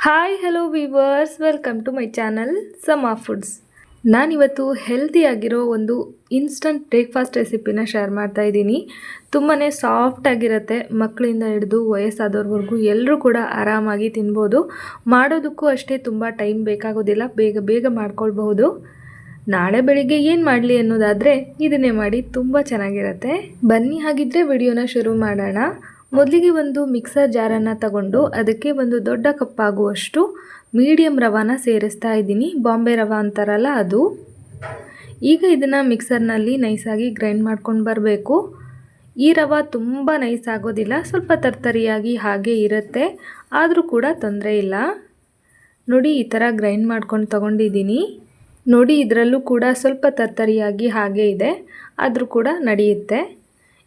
Hi hello viewers welcome to my channel Sama foods ನಾನಿವತ್ತು ಹೆಲ್ದಿಯಾಗಿರೋ ಒಂದು ಇನ್ಸ್ಟಂಟ್ ಬ್ರೇಕ್ಫಾಸ್ಟ್ ರೆಸಿಪಿನ ಶೇರ್ ಮಾಡ್ತಾ ಇದ್ದೀನಿ. ತುಂಬಾ ಸಾಫ್ಟಾಗಿರುತ್ತೆ ಮಕ್ಕಳಿಂದ ಹಿಡಿದು ವಯಸ್ಸಾದವ್ರವರೆಗೂ ಎಲ್ಲರೂ ಕೂಡ ಆರಾಮಾಗಿ ತಿನ್ಬೋದು. ಮಾಡೋದಕ್ಕೂ ಅಷ್ಟೇ ತುಂಬ ಟೈಮ್ ಬೇಕಾಗೋದಿಲ್ಲ. ಬೇಗ ಬೇಗ ಮಾಡ್ಕೊಳ್ಬಹುದು. ನಾಳೆ ಬೆಳಿಗ್ಗೆ ಏನು ಮಾಡಲಿ ಅನ್ನೋದಾದರೆ, ಇದನ್ನೇ ಮಾಡಿ ತುಂಬ ಚೆನ್ನಾಗಿರುತ್ತೆ. ಬನ್ನಿ ಹಾಗಿದ್ದರೆ ವಿಡಿಯೋನ ಶುರು ಮಾಡೋಣ. ಮೊದಲಿಗೆ ಒಂದು ಮಿಕ್ಸರ್ ಜಾರನ್ನು ತಗೊಂಡು ಅದಕ್ಕೆ ಒಂದು ದೊಡ್ಡ ಕಪ್ಪಾಗುವಷ್ಟು ಮೀಡಿಯಮ್ ರವಾನ ಸೇರಿಸ್ತಾ ಇದ್ದೀನಿ. ಬಾಂಬೆ ರವಾ ಅಂತಾರಲ್ಲ ಅದು. ಈಗ ಇದನ್ನು ಮಿಕ್ಸರ್ನಲ್ಲಿ ನೈಸಾಗಿ ಗ್ರೈಂಡ್ ಮಾಡ್ಕೊಂಡು ಬರಬೇಕು. ಈ ರವ ತುಂಬ ನೈಸ್ ಆಗೋದಿಲ್ಲ, ಸ್ವಲ್ಪ ತರ್ತರಿಯಾಗಿ ಹಾಗೆ ಇರುತ್ತೆ, ಆದರೂ ಕೂಡ ತೊಂದರೆ ಇಲ್ಲ. ನೋಡಿ, ಈ ಥರ ಗ್ರೈಂಡ್ ಮಾಡ್ಕೊಂಡು ತಗೊಂಡಿದ್ದೀನಿ. ನೋಡಿ, ಇದರಲ್ಲೂ ಕೂಡ ಸ್ವಲ್ಪ ತರ್ತರಿಯಾಗಿ ಹಾಗೆ ಇದೆ, ಆದರೂ ಕೂಡ ನಡೆಯುತ್ತೆ.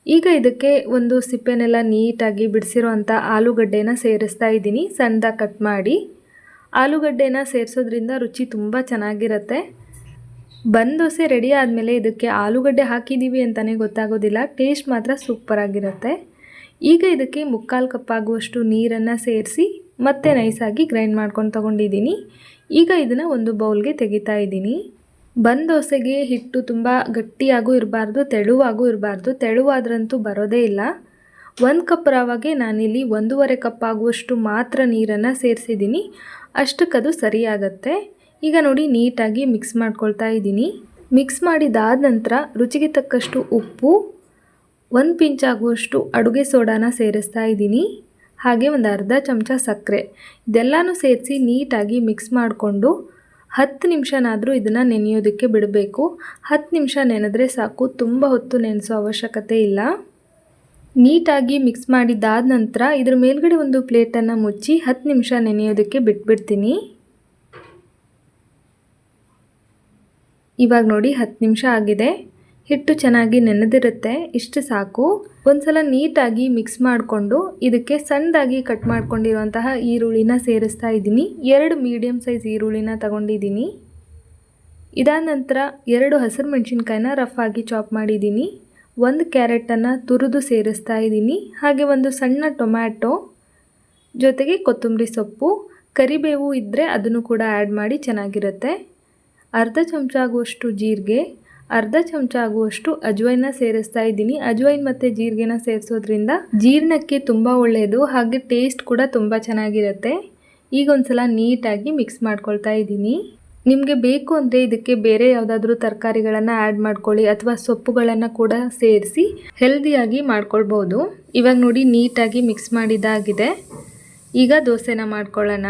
ಈಗ ಇದಕ್ಕೆ ಒಂದು ಸಿಪ್ಪೆನೆಲ್ಲ ನೀಟಾಗಿ ಬಿಡಿಸಿರುವಂಥ ಆಲೂಗಡ್ಡೆನ ಸೇರಿಸ್ತಾ ಇದ್ದೀನಿ. ಸಣ್ಣದಾಗಿ ಕಟ್ ಮಾಡಿ. ಆಲೂಗಡ್ಡೆನ ಸೇರಿಸೋದ್ರಿಂದ ರುಚಿ ತುಂಬ ಚೆನ್ನಾಗಿರುತ್ತೆ. ಬಂದ ದೋಸೆ ರೆಡಿ ಆದಮೇಲೆ ಇದಕ್ಕೆ ಆಲೂಗಡ್ಡೆ ಹಾಕಿದ್ದೀವಿ ಅಂತಲೇ ಗೊತ್ತಾಗೋದಿಲ್ಲ. ಟೇಸ್ಟ್ ಮಾತ್ರ ಸೂಪರಾಗಿರುತ್ತೆ ಈಗ ಇದಕ್ಕೆ ಮುಕ್ಕಾಲು ಕಪ್ಪಾಗುವಷ್ಟು ನೀರನ್ನು ಸೇರಿಸಿ ಮತ್ತೆ ನೈಸಾಗಿ ಗ್ರೈಂಡ್ ಮಾಡ್ಕೊಂಡು ತೊಗೊಂಡಿದ್ದೀನಿ. ಈಗ ಇದನ್ನು ಒಂದು ಬೌಲ್ಗೆ ತೆಗಿತಾ ಇದ್ದೀನಿ. ಬಂದ್ ದೋಸೆಗೆ ಹಿಟ್ಟು ತುಂಬ ಗಟ್ಟಿಯಾಗೂ ಇರಬಾರ್ದು, ತೆಳುವಾಗೂ ಇರಬಾರ್ದು. ತೆಳುವಾದ್ರಂತೂ ಬರೋದೇ ಇಲ್ಲ. ಒಂದು ಕಪ್ ರವಾಗೆ ನಾನಿಲ್ಲಿ ಒಂದೂವರೆ ಕಪ್ ಆಗುವಷ್ಟು ಮಾತ್ರ ನೀರನ್ನು ಸೇರಿಸಿದ್ದೀನಿ. ಅಷ್ಟಕ್ಕದು ಸರಿಯಾಗತ್ತೆ. ಈಗ ನೋಡಿ ನೀಟಾಗಿ ಮಿಕ್ಸ್ ಮಾಡ್ಕೊಳ್ತಾ ಇದ್ದೀನಿ. ಮಿಕ್ಸ್ ಮಾಡಿದಾದ ನಂತರ ರುಚಿಗೆ ತಕ್ಕಷ್ಟು ಉಪ್ಪು, ಒಂದು ಪಿಂಚ್ ಆಗುವಷ್ಟು ಅಡುಗೆ ಸೋಡಾನ ಸೇರಿಸ್ತಾ ಇದ್ದೀನಿ. ಹಾಗೆ ಒಂದು ಅರ್ಧ ಚಮಚ ಸಕ್ಕರೆ. ಇದೆಲ್ಲನೂ ಸೇರಿಸಿ ನೀಟಾಗಿ ಮಿಕ್ಸ್ ಮಾಡಿಕೊಂಡು ಹತ್ತು ನಿಮಿಷನಾದರೂ ಇದನ್ನು ನೆನೆಯೋದಕ್ಕೆ ಬಿಡಬೇಕು. ಹತ್ತು ನಿಮಿಷ ನೆನೆದ್ರೆ ಸಾಕು. ತುಂಬ ಹೊತ್ತು ನೆನೆಸೋ ಅವಶ್ಯಕತೆ ಇಲ್ಲ. ನೀಟಾಗಿ ಮಿಕ್ಸ್ ಮಾಡಿದ್ದಾದ ನಂತರ ಇದ್ರ ಮೇಲ್ಗಡೆ ಒಂದು ಪ್ಲೇಟನ್ನು ಮುಚ್ಚಿ ಹತ್ತು ನಿಮಿಷ ನೆನೆಯೋದಕ್ಕೆ ಬಿಟ್ಬಿಡ್ತೀನಿ. ಇವಾಗ ನೋಡಿ ಹತ್ತು ನಿಮಿಷ ಆಗಿದೆ. ಹಿಟ್ಟು ಚೆನ್ನಾಗಿ ನೆನೆದಿರುತ್ತೆ, ಇಷ್ಟು ಸಾಕು. ಒಂದ್ಸಲ ನೀಟಾಗಿ ಮಿಕ್ಸ್ ಮಾಡಿಕೊಂಡು ಇದಕ್ಕೆ ಸಣ್ಣದಾಗಿ ಕಟ್ ಮಾಡ್ಕೊಂಡಿರುವಂತಹ ಈರುಳ್ಳಿನ ಸೇರಿಸ್ತಾ ಇದ್ದೀನಿ. ಎರಡು ಮೀಡಿಯಮ್ ಸೈಜ್ ಈರುಳ್ಳಿನ ತಗೊಂಡಿದ್ದೀನಿ. ಇದಾದ ನಂತರ ಎರಡು ಹಸಿರು ಮೆಣಸಿನ್ಕಾಯಿನ ರಫ್ ಆಗಿ ಚಾಪ್ ಮಾಡಿದ್ದೀನಿ. ಒಂದು ಕ್ಯಾರೆಟನ್ನು ತುರಿದು ಸೇರಿಸ್ತಾ ಇದ್ದೀನಿ. ಹಾಗೆ ಒಂದು ಸಣ್ಣ ಟೊಮ್ಯಾಟೊ, ಜೊತೆಗೆ ಕೊತ್ತಂಬರಿ ಸೊಪ್ಪು, ಕರಿಬೇವು ಇದ್ದರೆ ಅದನ್ನು ಕೂಡ ಆ್ಯಡ್ ಮಾಡಿ ಚೆನ್ನಾಗಿರುತ್ತೆ. ಅರ್ಧ ಚಮಚ ಆಗುವಷ್ಟು ಜೀರಿಗೆ ಅರ್ಧ ಚಮಚ ಆಗುವಷ್ಟು ಅಜ್ವೈನ ಸೇರಿಸ್ತಾ ಇದ್ದೀನಿ. ಅಜ್ವೈನ್ ಮತ್ತು ಜೀರಿಗೆನ ಸೇರಿಸೋದ್ರಿಂದ ಜೀರ್ಣಕ್ಕೆ ತುಂಬ ಒಳ್ಳೆಯದು ಹಾಗೆ ಟೇಸ್ಟ್ ಕೂಡ ತುಂಬ ಚೆನ್ನಾಗಿರುತ್ತೆ. ಈಗ ಒಂದ್ಸಲ ನೀಟಾಗಿ ಮಿಕ್ಸ್ ಮಾಡ್ಕೊಳ್ತಾ ಇದ್ದೀನಿ. ನಿಮಗೆ ಬೇಕು ಅಂದರೆ ಇದಕ್ಕೆ ಬೇರೆ ಯಾವುದಾದ್ರೂ ತರಕಾರಿಗಳನ್ನು ಆ್ಯಡ್ ಮಾಡ್ಕೊಳ್ಳಿ ಅಥವಾ ಸೊಪ್ಪುಗಳನ್ನು ಕೂಡ ಸೇರಿಸಿ ಹೆಲ್ದಿಯಾಗಿ ಮಾಡ್ಕೊಳ್ಬೋದು. ಇವಾಗ ನೋಡಿ ನೀಟಾಗಿ ಮಿಕ್ಸ್ ಮಾಡಿದಾಗಿದೆ ಈಗ ದೋಸೆನ ಮಾಡ್ಕೊಳ್ಳೋಣ.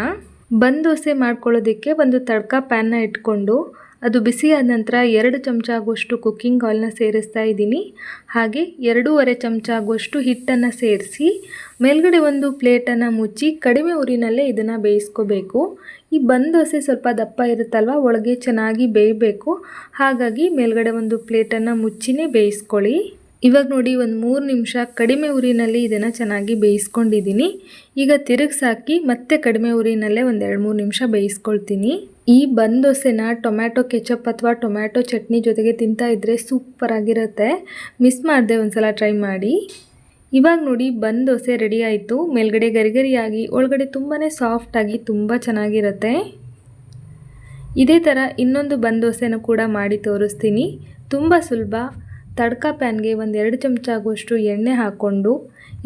ಬಂದ್ ದೋಸೆ ಮಾಡ್ಕೊಳ್ಳೋದಕ್ಕೆ ಒಂದು ತಡ್ಕ ಪ್ಯಾನ್ನ ಇಟ್ಕೊಂಡು ಅದು ಬಿಸಿಯಾದ ನಂತರ ಎರಡು ಚಮಚ ಆಗುವಷ್ಟು ಕುಕ್ಕಿಂಗ್ ಆಯಿಲ್ನ ಸೇರಿಸ್ತಾ ಇದ್ದೀನಿ. ಹಾಗೆ ಎರಡೂವರೆ ಚಮಚ ಆಗುವಷ್ಟು ಹಿಟ್ಟನ್ನು ಸೇರಿಸಿ ಮೇಲ್ಗಡೆ ಒಂದು ಪ್ಲೇಟನ್ನು ಮುಚ್ಚಿ ಕಡಿಮೆ ಉರಿನಲ್ಲೇ ಇದನ್ನು ಬೇಯಿಸ್ಕೋಬೇಕು. ಈ ಬಂದ ದೋಸೆ ಸ್ವಲ್ಪ ದಪ್ಪ ಇರುತ್ತಲ್ವ, ಒಳಗೆ ಚೆನ್ನಾಗಿ ಬೇಯಬೇಕು. ಹಾಗಾಗಿ ಮೇಲ್ಗಡೆ ಒಂದು ಪ್ಲೇಟನ್ನು ಮುಚ್ಚಿನೇ ಬೇಯಿಸ್ಕೊಳ್ಳಿ. ಇವಾಗ ನೋಡಿ ಒಂದು ಮೂರು ನಿಮಿಷ ಕಡಿಮೆ ಉರಿನಲ್ಲಿ ಇದನ್ನು ಚೆನ್ನಾಗಿ ಬೇಯಿಸ್ಕೊಂಡಿದ್ದೀನಿ. ಈಗ ತಿರುಗಿಸಾಕಿ ಮತ್ತೆ ಕಡಿಮೆ ಉರಿನಲ್ಲೇ ಒಂದು ಎರಡು ಮೂರು ನಿಮಿಷ ಬೇಯಿಸ್ಕೊಳ್ತೀನಿ. ಈ ಬಂದ್ ದೋಸೆನ ಟೊಮ್ಯಾಟೊ ಕೆಚಪ್ ಅಥವಾ ಟೊಮ್ಯಾಟೊ ಚಟ್ನಿ ಜೊತೆಗೆ ತಿಂತಾ ಇದ್ದರೆ ಸೂಪರಾಗಿರುತ್ತೆ ಮಿಸ್ ಮಾಡಿದೆ ಒಂದು ಸಲ ಟ್ರೈ ಮಾಡಿ. ಇವಾಗ ನೋಡಿ ಬಂದ್ ದೋಸೆ ರೆಡಿ ಆಯಿತು. ಮೇಲ್ಗಡೆ ಗರಿಗರಿಯಾಗಿ, ಒಳಗಡೆ ತುಂಬಾ ಸಾಫ್ಟಾಗಿ ತುಂಬ ಚೆನ್ನಾಗಿರುತ್ತೆ. ಇದೇ ಥರ ಇನ್ನೊಂದು ಬಂದ್ ದೋಸೆನೂ ಕೂಡ ಮಾಡಿ ತೋರಿಸ್ತೀನಿ. ತುಂಬ ಸುಲಭ. ತಡ್ಕ ಪ್ಯಾನ್ಗೆ ಒಂದು ಎರಡು ಚಮಚ ಆಗುವಷ್ಟು ಎಣ್ಣೆ ಹಾಕ್ಕೊಂಡು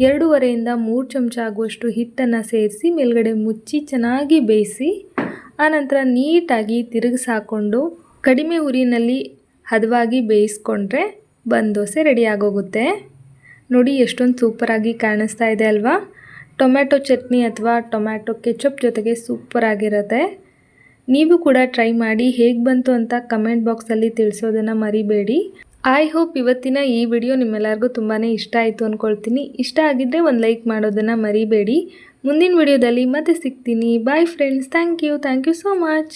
ಎರಡೂವರೆಯಿಂದ ಮೂರು ಚಮಚ ಆಗುವಷ್ಟು ಹಿಟ್ಟನ್ನು ಸೇರಿಸಿ ಮೇಲ್ಗಡೆ ಮುಚ್ಚಿ ಚೆನ್ನಾಗಿ ಬೇಯಿಸಿ, ಆನಂತರ ನೀಟಾಗಿ ತಿರುಗಿಸಿ ಹಾಕ್ಕೊಂಡು ಕಡಿಮೆ ಉರಿನಲ್ಲಿ ಹದವಾಗಿ ಬೇಯಿಸ್ಕೊಂಡ್ರೆ ಬಂದೋಸೆ ದೋಸೆ ರೆಡಿ ಆಗೋಗುತ್ತೆ. ನೋಡಿ ಎಷ್ಟೊಂದು ಸೂಪರಾಗಿ ಕಾಣಿಸ್ತಾ ಇದೆ ಅಲ್ವಾ? ಟೊಮ್ಯಾಟೊ ಚಟ್ನಿ ಅಥವಾ ಟೊಮ್ಯಾಟೊ ಕೆಚಪ್ ಜೊತೆಗೆ ಸೂಪರಾಗಿರುತ್ತೆ. ನೀವು ಕೂಡ ಟ್ರೈ ಮಾಡಿ ಹೇಗೆ ಬಂತು ಅಂತ ಕಮೆಂಟ್ ಬಾಕ್ಸಲ್ಲಿ ತಿಳಿಸೋದನ್ನು ಮರಿಬೇಡಿ. ಐ ಹೋಪ್ ಇವತ್ತಿನ ಈ ವಿಡಿಯೋ ನಿಮ್ಮೆಲ್ಲರಿಗೂ ತುಂಬಾ ಇಷ್ಟ ಆಯಿತು ಅಂದ್ಕೊಳ್ತೀನಿ ಇಷ್ಟ ಆಗಿದ್ದರೆ ಒಂದು ಲೈಕ್ ಮಾಡೋದನ್ನು ಮರಿಬೇಡಿ. ಮುಂದಿನ ವಿಡಿಯೋದಲ್ಲಿ ಮತ್ತೆ ಸಿಗ್ತೀನಿ. Bye friends thank you thank you so much